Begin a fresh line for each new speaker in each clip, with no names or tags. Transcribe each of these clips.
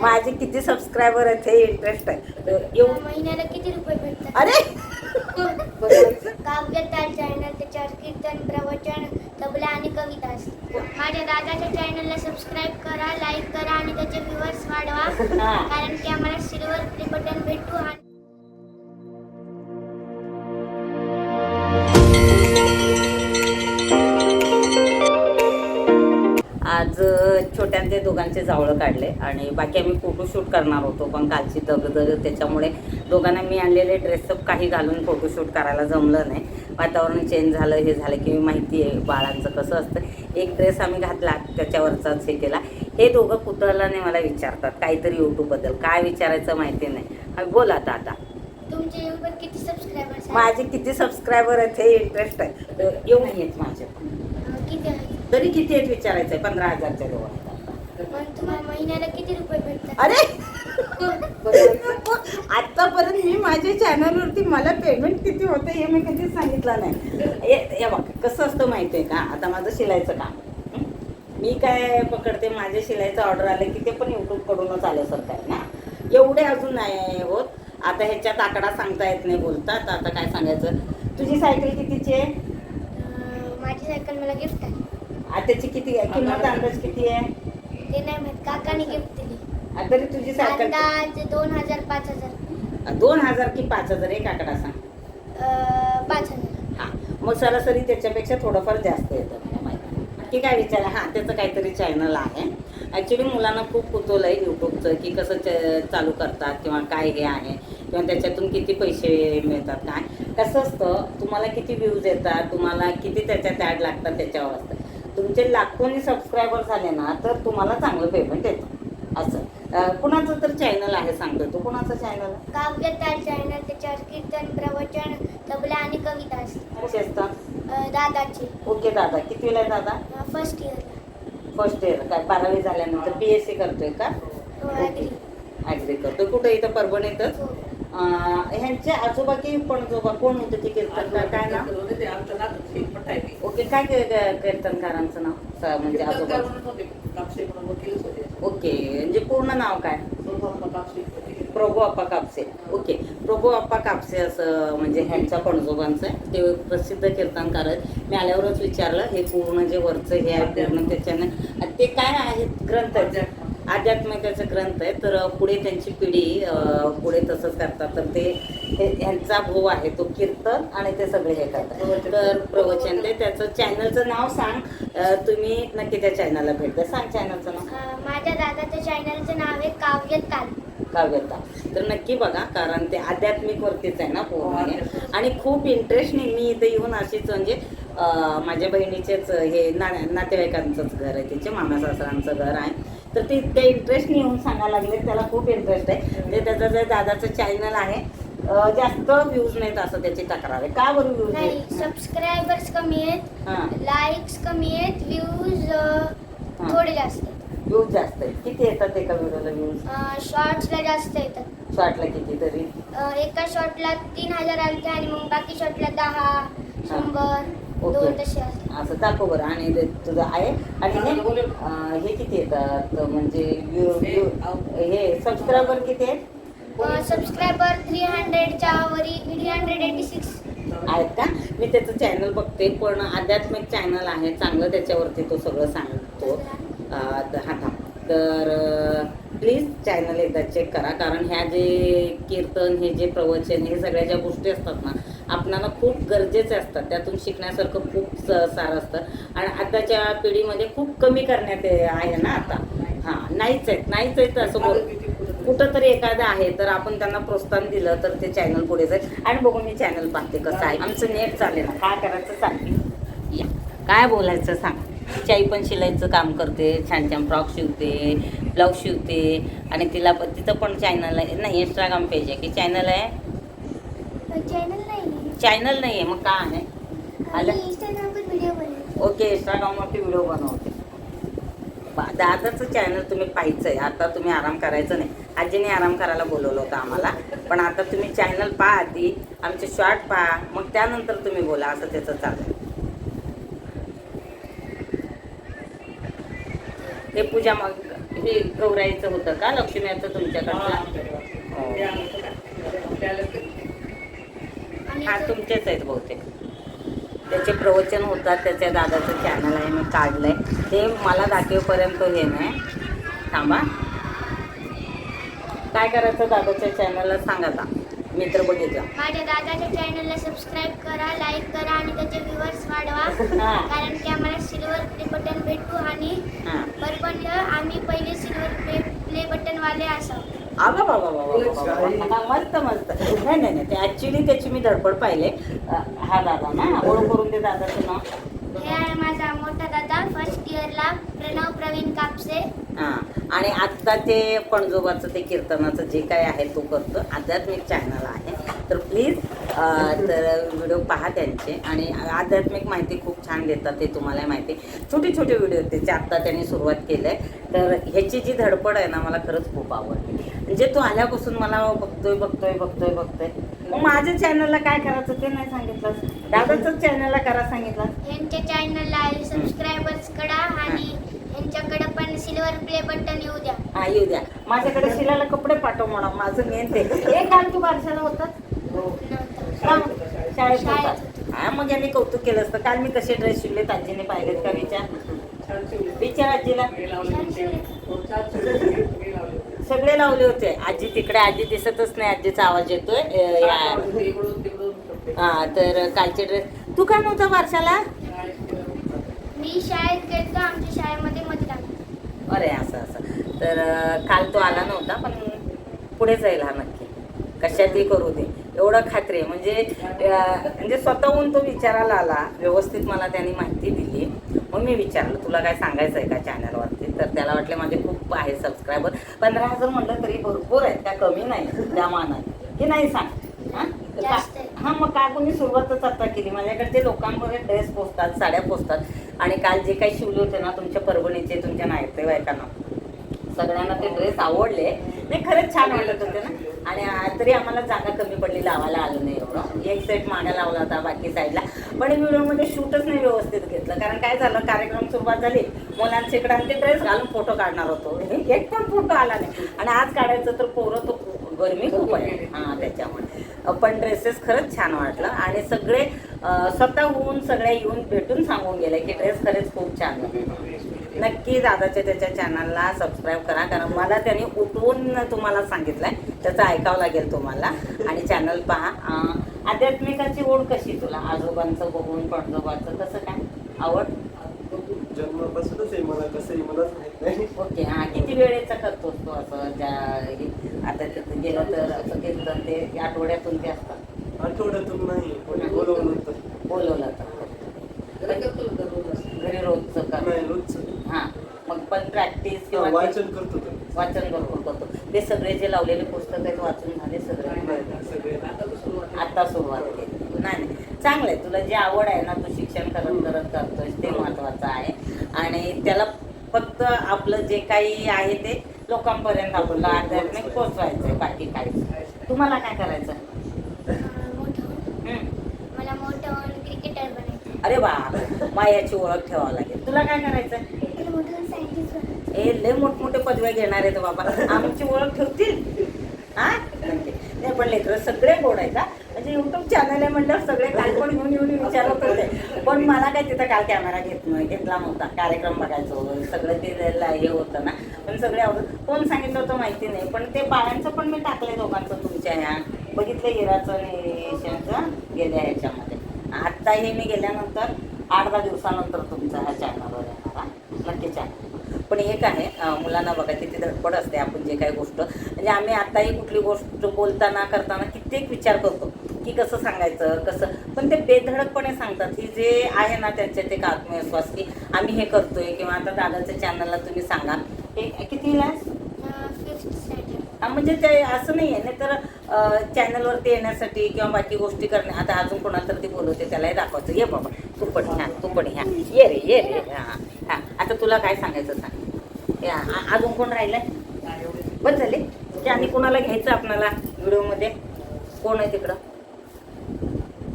माझे किती सबस्क्रायबर आहेत हे इंटरेस्ट आहे. एवढं
महिन्याला किती रुपये भेटतात?
अरे! बरोबर.
काव्य ताल चॅनल त्याच्यावर कीर्तन प्रवचन तबला आणि कविता असते माझ्या दादाच्या चॅनलला सबस्क्राईब करा लाईक करा आणि त्याचे व्ह्युअर्स वाढवा. कारण की आम्हाला सिल्वर प्ले बटन भेटू आणि
आज अ, ते दोघांचे जावळं काढले आणि बाकी आम्ही फोटोशूट करणार होतो पण कालची दगदग त्याच्यामुळे दोघांना मी आणलेले ड्रेसअप काही घालून फोटोशूट करायला जमलं नाही. वातावरण चेंज झालं हे झालं की माहिती आहे बाळांचं कसं असतं. एक ड्रेस आम्ही घातला त्याच्यावरचाच हे केला. हे दोघं कुतूहलाने मला विचारतात काहीतरी यूट्यूबबद्दल काय विचारायचं माहिती नाही. बोला आता आता.
तुमचे युट्यूबवर किती सबस्क्रायबर्स
माझे किती सबस्क्रायबर आहेत हे इंटरेस्ट आहे. तर एवढे आहेत माझे.
किती आहेत?
तरी किती आहेत विचारायचं आहे? पंधरा हजारच्या जवळ आहेत आता.
पण तुम्हाला महिन्याला किती रुपये भेटतात?
अरे! आतापर्यंत मी माझ्या चॅनलवरती मला पेमेंट किती होतं हे मी कधीच सांगितलं नाही. हे हे बघ कसं असतं माहिती आहे का? आता माझं शिलाईचं काम. हं? मी काय पकडते? माझे शिलाईचं ऑर्डर आले की ते पण यूट्यूबकडूनच आल्यासारखं आहे ना? एवढे अजून नाही होत. आता ह्याच्यात आकडा सांगता येत नाही बोलतात. आता काय सांगायचं? तुझी सायकल कितीची आहे?
माझी सायकल मला गिफ्ट आहे.
त्याची किती आहे? किंमत अंदाज किती आहे?
ते नाही माहीत. काकाने गिफ्ट दिली.
तरी तुझी सायकल
अंदाज दोन हजार पाच हजार.
दोन हजार की पाच हजार? एक आकडा सांग.
पाच हजार.
हा. मग सरासरी त्याच्यापेक्षा थोडंफार जास्त येतं मला माहिती. नक्की काय विचार हां त्याचं काहीतरी चॅनल आहे. ॲक्च्युली मुलांना खूप कुतूहल आहे यूट्यूबचं की कसं च- चालू करतात किंवा काय हे आहे. किंवा त्याच्यातून किती पैसे मिळतात काय. कसं असतं तुम्हाला किती व्ह्यूज येतात तुम्हाला किती त्याच्यात ॲड लागतात त्याच्यावर असतं. तुमचे लाखोनी सबस्क्रायबर झाले ना तर तुम्हाला चांगलं पेमेंट येतं. असं. कुणाचं तर चॅनल आहे सांगतोय तू कुणाचं चॅनल
काव्य ताल चॅनल त्याच्यावर कीर्तन प्रवचन तबला आणि कविता असते दादाचे.
ओके दादा. कितवीला आहे दादा?
फर्स्ट इयर
फर्स्ट इयर काय बारावी झाल्यानंतर बी एस सी करतोय का?
ॲग्री
ॲग्री करतोय. कुठं इथं परभणीतच
हो.
ह्यांचे आजोबा की पण जोबा कोण होते ते कीर्तनकार? काय नाव? ओके काय कीर्तनकारांचं नाव? स- म्हणजे आजोबा. ओके म्हणजे पूर्ण नाव काय? प्रभू अप्पा कापसे. ओके. प्रभू अप्पा कापसे असं म्हणजे ह्यांच्या पणजोबांचं आहे. ते प्रसिद्ध कीर्तनकार आहेत. मी आल्यावरच विचारलं हे पूर्ण जे वरचं हे आहे पूर्ण त्याच्यानं. ते काय आहेत? ग्रंथ आध्यात्मिकाचे ग्रंथ आहे तर पुढे त्यांची पिढी पुढे तसंच करतात. तर ते हे ह्यांचा भाऊ आहे तो कीर्तन आणि ते सगळे हे करतात. तर प्रवचन ते त्याचं चॅनलचं नाव सांग. तुम्ही नक्की त्या चॅनलला भेट द्या. सांग चॅनलचं नाव.
माझ्या दादाच्या चॅनलचं नाव आहे काव्य ताल
काव्यता तर नक्की बघा कारण ते आध्यात्मिक वरतीच आहे ना पूर्ण. आणि खूप इंटरेस्टने मी इथे येऊन अशीच म्हणजे माझ्या बहिणीचेच हे ना नातेवाईकांचंच घर आहे. तिचे मामा सासरांचं घर आहे. तर ते इतक्या इंटरेस्टने येऊन सांगायला लागले त्याला खूप इंटरेस्ट आहे. म्हणजे त्याचं जे दादाचं चॅनल आहे जास्त व्ह्यूज नाहीत असं त्याची तक्रार आहे. का बरं व्ह्यूज
नाही सबस्क्रायबर्स कमी आहेत लाईक्स कमी आहेत व्ह्यूज थोडे जास्त.
व्ह्यूज जास्त आहेत. किती येतात एका व्हिडिओला व्ह्यूज
शॉर्ट्सला जास्त येतात.
शॉर्टला किती तरी
अं, एका शॉटला तीन हजार आलते आणि मग बाकी शॉटला दहा शंभर
ओके.
दोन तसे
असं दाखव बरं. आणि ते तुझं आहे? आणि हे अं, हे किती येतात? म्हणजे view- view- हे सबस्क्रायबर किती आहेत?
सबस्क्रायबर थ्री हंड्रेडच्या वरी थ्री हंड्रेड एटी सिक्स
आहेत का? मी त्याचं चॅनल बघते. पण आध्यात्मिक चॅनल आहे. चांगलं त्याच्यावरती तो सगळं सांगतो. हातात हा तर प्लीज चॅनल एकदा चेक करा. कारण ह्या जे कीर्तन हे जे प्रवचन हे सगळ्या ज्या गोष्टी असतात ना आपणाला खूप गरजेचे असतात. त्यातून शिकण्यासारखं खूप स- सारं असतं. आणि आताच्या पिढीमध्ये खूप कमी करण्यात आहे ना आता. हां नाहीच आहेत. नाहीच आहेत असं बोल कुठं तरी एखादं आहे तर आपण त्यांना प्रोत्साहन दिलं तर ते चॅनल पुढे जाईल. आणि बघून मी चॅनल पाहते कसं आहे. आमचं नेट चालेल ना काय करायचं सांग? या. काय बोलायचं सांग? तिची आई पण शिलाईचं काम करते छान छान फ्रॉक शिवते ब्लाऊज शिवते. आणि तिला पण तिचं पण चॅनल आहे नाही इंस्टाग्राम पेज आहे की चॅनल आहे?
चॅनल नाही
चॅनल नाही आहे मग काय आहे? आलं. ओके इंस्टाग्रामवरती व्हिडिओ बनवते. दादाचं चॅनल तुम्ही पाहायचं आहे आता तुम्ही आराम करायचं नाही. आजीने आराम करायला बोलवलं होतं आम्हाला. पण आता तुम्ही चॅनल पहा आधी आमचे शॉर्ट पहा. मग त्यानंतर तुम्ही बोला असं त्याचं चालू हे पूजा मग हे गौराईचं होतं का? लक्ष्मीचं तुमच्याकडचं? हा
तो-
तुमचेच आहेत बहुतेक. त्याचे प्रवचन होतात त्याच्या दादाचं चॅनल आहे मी काढलंय. ते मला दाखवेपर्यंत हे नाही. थांबा. काय करायचं दादाच्या चॅनलला सांगा आता. मी तर बघितलं.
माझ्या दादाच्या चॅनलला सबस्क्राईब करा लाईक करा आणि त्याचे व्ह्यूअर्स वाढवा. कारण की आम्हाला सिल्वर प्ले बटन भेटू आणि
हा
परपंच आम्ही पहिले सिल्वर प्ले वाले असावं
अगं बाबा बाबा बाबा मस्त मस्त. नाही नाही नाही. ते ॲक्च्युली त्याची मी धडपड पाहिले. हा दादा ना ओळख करून दे दादाचं नाव.
हे आहे माझा मोठा दादा फर्स्ट इयरला प्रणव प्रवीण कापसे.
हां. आणि आत्ता ते पणजोबाचं ते कीर्तनाचं जे काय आहे तो करतो. आध्यात्मिक चॅनल आहे. तर प्लीज तर व्हिडिओ पहा त्यांचे. आणि आध्यात्मिक माहिती खूप छान देतात ते तुम्हाला माहिती. छोटे छोटे व्हिडिओ त्याचे आत्ता त्यांनी सुरुवात केलं आहे तर ह्याची जी धडपड आहे ना मला खरंच खूप आवडली. म्हणजे तो आल्यापासून मला बघतोय बघतोय बघतोय बघतोय मग माझ्या चॅनलला काय करायचं ते नाही सांगितलं. दादाचंच चॅनलला करा सांगितलं.
यांच्या चॅनलला सबस्क्रायबर्स करा आणि यांच्याकडे पण सिल्वर प्ले बटन येऊ द्या.
हा येऊ द्या. माझ्याकडे शिलाला कपडे पाठव म्हणा माझं मेन ते. हे काल तू बारशाला होतात? शाळेत हा मग यांनी कौतुक केलं असतं. काल मी कसे ड्रेस शिवले आजीने पाहिलेत का विचार? विचार आजीला. सगळे लावले होते. आजी तिकडे आजी दिसतच नाही. आजीचा आवाज येतोय. हा तर कालचे ड्रेस तू काय नव्हता बारशाला
मी शाळेत गेलो आमच्या शाळेमध्ये मतदान.
अरे असं असं. तर काल तो आला नव्हता पण पुढे जाईल हा नक्की. कशातही करू दे. एवढं खात्री म्हणजे म्हणजे स्वतःहून तो विचारायला आला व्यवस्थित मला त्यांनी माहिती दिली. मग मी विचारलं तुला काय सांगायचं आहे का चॅनलवरती तर त्याला वाटले माझे खूप आहे सबस्क्रायबर पंधरा हजार म्हणलं तरी भरपूर आहेत त्या कमी नाही त्या मानाने. की नाही सांग. हां. हा मग का कोणी सुरुवातच आता केली? माझ्याकडचे लोकांमध्ये ड्रेस पोचतात साड्या पोचतात आणि काल जे काही शिवले होते ना तुमच्या परभणीचे तुमच्या नातेवाईकांना. सगळ्यांना ते ड्रेस आवडले. नाही खरंच छान वाटत होते ना. आणि तरी आम्हाला जागा कमी पडली लावायला आलं नाही एवढं. एक सेट मागा लावला होता बाकी साईडला पण व्हिडिओमध्ये शूटच नाही व्यवस्थित घेतलं. कारण काय झालं कार्यक्रम सुरुवात झाली. मुलांचे इकडे आम्ही ते ड्रेस घालून फोटो काढणार होतो. एक पण फोटो आला नाही. आणि आज काढायचं तर पोरं तो गरमी खूप आहे. हां त्याच्यामुळे. पण ड्रेसेस खरंच छान वाटलं. आणि सगळे स्वतःहून सगळे येऊन भेटून सांगून गेले की ड्रेस खरंच खूप छान आहे. नक्की दादाच्या त्याच्या चॅनलला सबस्क्राईब करा. कारण मला त्यांनी उठवून तुम्हाला सांगितलंय. त्याचं ऐकावं लागेल तुम्हाला. आणि चॅनल पहा. आध्यात्मिकाची ओढ कशी तुला? आजोबांचं बघून पणजोबांचं कसं काय? आवड?
जन्मापासूनच आहे मला कसंही मलाच माहीत नाही.
ओके हा किती वेळेचा करतोस तू असं? ज्या हे- आता तिथं गेलं तर असं कीर्तन ते आठवड्यातून ते असतात.
आठवड्यातून नाही कोणी बोलवलं तर.
बोलवलं तर. घरी रोजचं कर
नाही रोजच.
मग पण प्रॅक्टिस किंवा
वाचन करतो
वाचन भरपूर करतो. ते सगळे जे लावलेले पुस्तक आहेत वाचून झाले सगळे. आता सुरुवात केली नाही नाही. चांगलं आहे तुला जे आवड आहे ना तू शिक्षण करत करत करतोय ते महत्वाचं आहे. आणि त्याला फक्त आपलं जे काही आहे ते लोकांपर्यंत आपलं आध्यात्मिक पोचवायचं आहे बाकी काहीच तुम्हाला काय करायचं.
मला मोठं क्रिकेटर बनायचं
अरे वा. मायाची ओळख ठेवावं लागेल. तुला काय करायचं
ए
हे लय मोठमोठे पदव्या घेणार आहेत बाबा. आमची ओळख ठेवतील हा? नाही पण लेकर सगळे गोड आहेत का म्हणजे युट्यूब चॅनल आहे म्हणल्यावर सगळे काल पण घेऊन येऊन विचारत होते. पण मला काय तिथं काल कॅमेरा घेत घेतला नव्हता. कार्यक्रम बघायचो सगळं ते हे होतं ना. पण सगळे आवडत कोण सांगितलं होतं माहिती नाही. पण ते बाळांचं पण मी टाकलंय दोघांचं तुमच्या ह्या. बघितलं हिराचं आणि गेल्या ह्याच्यामध्ये. आत्ता हे मी गेल्यानंतर आठ दहा दिवसानंतर तुमचा हा चॅनलवर येणार हा. नक्की चॅनल पण एक आहे अं, मुलांना बघा किती धडपड असते आपण जे काही गोष्ट. म्हणजे आम्ही आताही कुठली गोष्ट बोलताना करताना कित्येक विचार करतो की कसं सांगायचं कसं. पण ते बेधडकपणे सांगतात. ही जे आहे ना त्यांच्यात एक आत्मविश्वास की आम्ही हे करतोय किंवा आता दादाच्या चॅनलला तुम्ही सांगा. हे कितीला हा, म्हणजे ते असं नाही आहे नाही तर चॅनलवरती येण्यासाठी किंवा बाकी गोष्टी करणे. आता अजून कोणाला तर ते बोलवते त्यालाही दाखवायचं ये बाबा तू पण ह्या तू पण ह्या. ये रे ये रे. हा हा. आता तुला काय सांगायचं सांग. या, अजून कोण राहिलंय? बस झाले. की आणि कोणाला घ्यायचं आपणाला व्हिडिओमध्ये? कोण आहे तिकडं?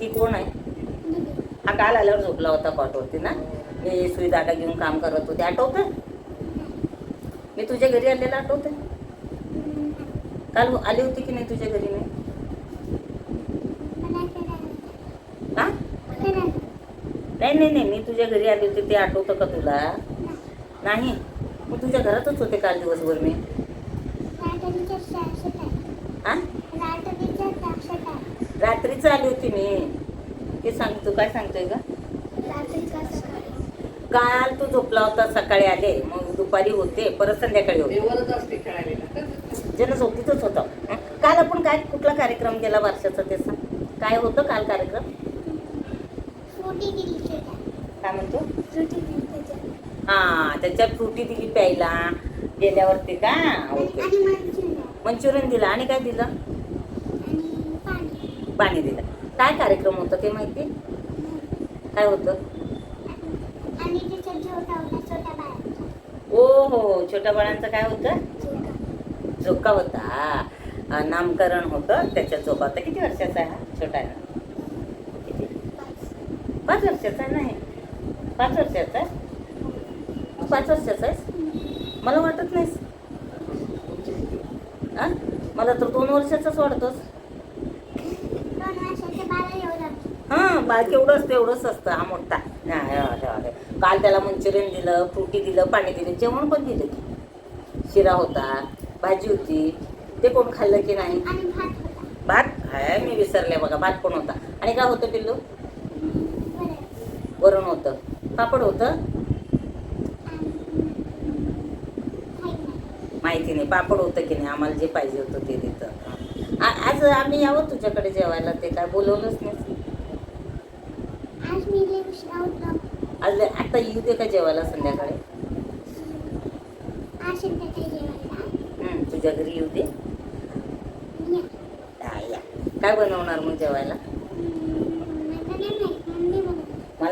ही कोण आहे? हा काल आल्यावर झोपला होता कॉटवरती ना? मी सुई दाटा घेऊन काम करत होते. आठवतं मी तुझ्या घरी आलेला आठवते काल आली होती की नाही तुझ्या घरी मी? हा? नाही नाही नाही. मी तुझ्या घरी आली होती ते आठवतं का तुला? नाही. मग तुझ्या घरातच होते काल दिवसभर मी. हा रात्रीच आली होती मी. ते सांग तू काय सांगतोय का काल तू झोपला होता सकाळी आले. मग दुपारी होते परत संध्याकाळी होते.
देवरच असते खेळायला.
जण झोपीतच होतं? काल आपण काय कुठला कार्यक्रम केला वर्षाचा ते सांग काय होतं काल कार्यक्रम? काय म्हणतो? हा त्याच्यात फ्रुटी दिली प्यायला गेल्यावरती का? ओके. मंचुरियन. दिलं. आणि काय दिलं? पाणी. दिलं. काय कार्यक्रम होता ते माहिती? काय होतं? ओ हो छोट्या बाळांचं काय होतं? झोका. होता. नामकरण होतं. त्याच्या झोका होता. किती वर्षाचा आहे हा? छोटा आहे. पाच. वर्षाचा नाही. पाच वर्षाचा? आहे तू पाच वर्षाचा आहेस? मला वाटत नाहीस. हा मला तर दोन वर्षाचाच वाटतोस. हा बाळ केवढं असतं एवढंच असतं हा मोठा. हा, हे हे बघा. काल त्याला मंचुरियन दिलं फ्रुटी दिलं पाणी दिलं जेवण पण दिलं की. शिरा होता भाजी होती. ते कोण खाल्लं की नाही? भात हाय मी विसरले बघा भात पण होता. आणि काय होतं पिल्लू? वरण होतं. पापड होतं? माहिती नाही पापड होतं की नाही आम्हाला जे पाहिजे होतं ते देतं. आज आम्ही यावं तुझ्याकडे जेवायला ते काय बोलवलंच नाही आज आता येऊ दे का जेवायला संध्याकाळी? हं, तुझ्या घरी येऊ दे. हा, या. काय बनवणार मग जेवायला?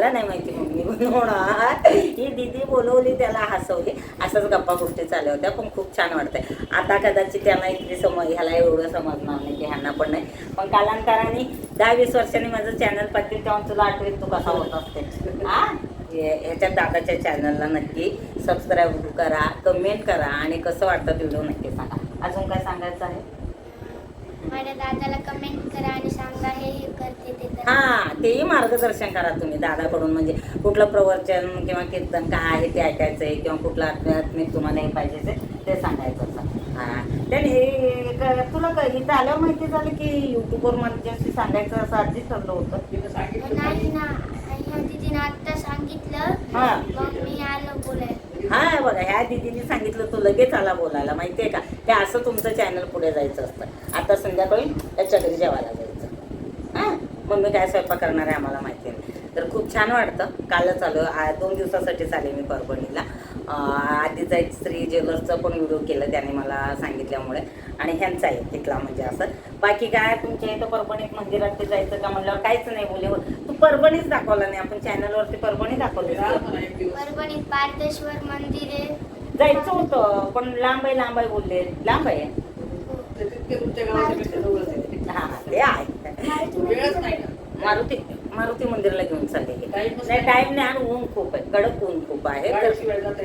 मला नाही माहिती मम्मी बनवणार ही दीदी बोलवली त्याला हसवली. असंच गप्पा गोष्टी चालल्या होत्या पण खूप छान वाटतंय. आता कदाचित त्यांना इतकी समज ह्याला एवढं समजणार नाही की ह्यांना पण नाही. पण कालांतराने दहा वीस वर्षांनी माझं चॅनल पाहतील तेव्हा तुला आठवेल तू कसा होत असते. हा? ह्याच्या दादाच्या चॅनलला नक्की सबस्क्राईब करा कमेंट करा आणि कसं वाटतं व्हिडिओ नक्की सांगा. अजून काय सांगायचं आहे?
माझ्या दादाला कमेंट करा. हा
तेही मार्गदर्शन करा तुम्ही दादाकडून. म्हणजे कुठलं प्रवचन किंवा कीर्तन काय आहे ते ऐकायचंय किंवा कुठलं आध्यात्मिक तुम्हाला हे पाहिजे ते सांगायचं असं. हा. त्याने हे- क- तुला काय इथं आल्यावर माहिती झालं की युट्यूबवर माझ्याशी सांगायचं असं आधीच ठरलं होतं.
तिथं सांगितलं
नाही. ना आता सांगितलं.
हा.
मग मी आलो बोलायला.
हा बघा ह्या दिदीने सांगितलं तू लगेच आला बोलायला माहितीये का? ते असं तुमचं चॅनल पुढे जायचं असतं. आता संध्याकाळी त्याच्या घरी जेवायला जायचं. मम्मी काय स्वयंपाक करणार आहे आम्हाला माहिती नाही. तर खूप छान वाटतं. कालच आलो. आ- दोन दिवसासाठीच आले मी परभणीला. आधीचा एक श्री ज्वेलर्सचं पण व्हिडिओ केलं त्याने मला सांगितल्यामुळे. आणि ह्यांचा आहे तिथला म्हणजे असं. बाकी काय तुमच्या इथं परभणीत मंदिरात ते जायचं का म्हणल्यावर काहीच नाही बोले हो तू परभणीच दाखवला नाही. आपण चॅनलवरती परभणी दाखवली.
परभणीत पारदेश्वर मंदिर आहे.
जायचं होतं पण लांब आहे. लांब आहे बोलले लांब आहे
आहे.
हा ते आहे. मारुती मारुती मंदिराला घेऊन चालले हे.
Time
नाही टाइम नाही आणि ऊन खूप आहे. कडक ऊन खूप आहे. तर.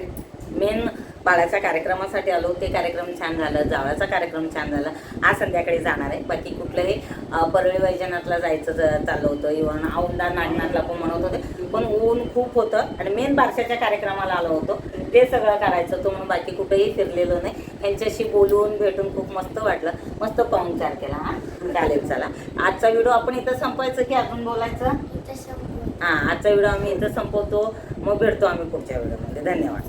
मेन बाळाच्या कार्यक्रमासाठी आलो. ते कार्यक्रम छान झालं. जावळाचा कार्यक्रम छान झाला. आज संध्याकाळी जाणार आहे. बाकी कुठलंही परळी वैजनाथला जायचं चाललं होतं. इव्हन औंधा नागनाथला पण म्हणत होते. पण ऊन खूप होतं आणि मेन बारशाच्या कार्यक्रमाला आलो होतो. ते सगळं करायचं होतं म्हणून बाकी कुठेही फिरलेलो नाही. यांच्याशी बोलून भेटून खूप मस्त वाटलं. मस्त पाहुणचार केला हा. चालेल चला. आजचा व्हिडिओ आपण इथं संपवायचं की अजून बोलायचं? हां आजचा व्हिडिओ आम्ही इथं संपवतो. मग भेटतो आम्ही पुढच्या व्हिडिओमध्ये. धन्यवाद.